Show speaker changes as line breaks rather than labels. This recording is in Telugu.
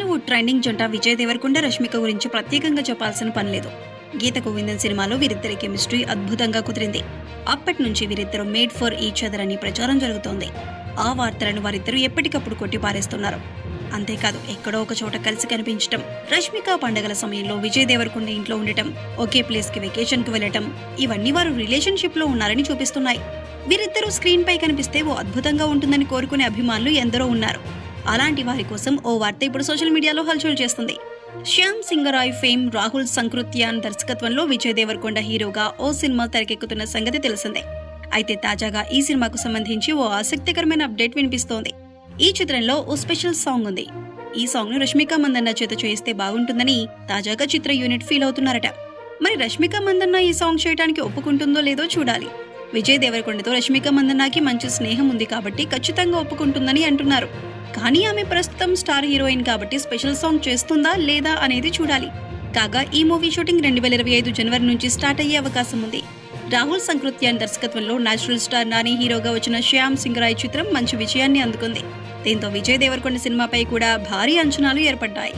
ట్రెండింగ్ జంట విజయ్ దేవరకొండ రష్మిక గురించి ప్రత్యేకంగా చెప్పాల్సిన పనిలేదు గీత గోవిందన్ సినిమాలో వీరిద్దరి కెమిస్ట్రీ అద్భుతంగా కుదిరింది. అప్పటి నుంచి వీరిద్దరు మేడ్ ఫర్ ఈచ్ అదర్ అని ప్రచారం జరుగుతోంది. ఆ వార్తలను వారిద్దరూ ఎప్పటికప్పుడు కొట్టిపారేస్తున్నారు. అంతేకాదు ఎక్కడో ఒక చోట కలిసి కనిపించటం రష్మిక పండగల సమయంలో విజయ్ దేవరకొండ ఇంట్లో ఉండటం ఒకే ప్లేస్కి వెకేషన్ వెళ్ళటం ఇవన్నీ వారు రిలేషన్షిప్లో ఉన్నారని చూపిస్తున్నాయి. వీరిద్దరూ స్క్రీన్ పై కనిపిస్తే ఓ అద్భుతంగా ఉంటుందని కోరుకునే అభిమానులు ఎందరో ఉన్నారు. అలాంటి వారి కోసం ఓ వార్త ఇప్పుడు సోషల్ మీడియాలో హల్చల్ చేస్తుంది. శ్యామ్ సింగరాయ్ ఫేమ్ రాహుల్ సంకృత్యాన్ దర్శకత్వంలో విజయ్ దేవరకొండ హీరోగా ఓ సినిమా తెరకెక్కుతున్న సంగతి తెలిసిందే. అయితే తాజాగా ఈ సినిమాకు సంబంధించి ఓ ఆసక్తికరమైన అప్డేట్ వినిపిస్తోంది. ఈ చిత్రంలో ఓ స్పెషల్ సాంగ్ ఉంది. ఈ సాంగ్ను రష్మిక మందన్న చేత చేస్తే బాగుంటుందని తాజాగా చిత్ర యూనిట్ ఫీల్ అవుతున్నారట. మరి రష్మిక మందన్న ఈ సాంగ్ చేయడానికి ఒప్పుకుంటుందో లేదో చూడాలి. విజయ్ దేవరకొండతో రష్మిక మందన్నకి మంచి స్నేహం ఉంది కాబట్టి ఖచ్చితంగా ఒప్పుకుంటుందని అంటున్నారు. కానీ ఆమె ప్రస్తుతం స్టార్ హీరోయిన్ కాబట్టి స్పెషల్ సాంగ్ చేస్తుందా లేదా అనేది చూడాలి. కాగా ఈ మూవీ షూటింగ్ రెండు వేల ఇరవై ఐదు జనవరి నుంచి స్టార్ట్ అయ్యే అవకాశం ఉంది. రాహుల్ సంకృత్యాన్ దర్శకత్వంలో నేచురల్ స్టార్ నాని హీరోగా వచ్చిన శ్యామ్ సింగరాయ్ చిత్రం మంచి విజయాన్ని అందుకుంది. దీంతో విజయ్ దేవరకొండ సినిమాపై కూడా భారీ అంచనాలు ఏర్పడ్డాయి.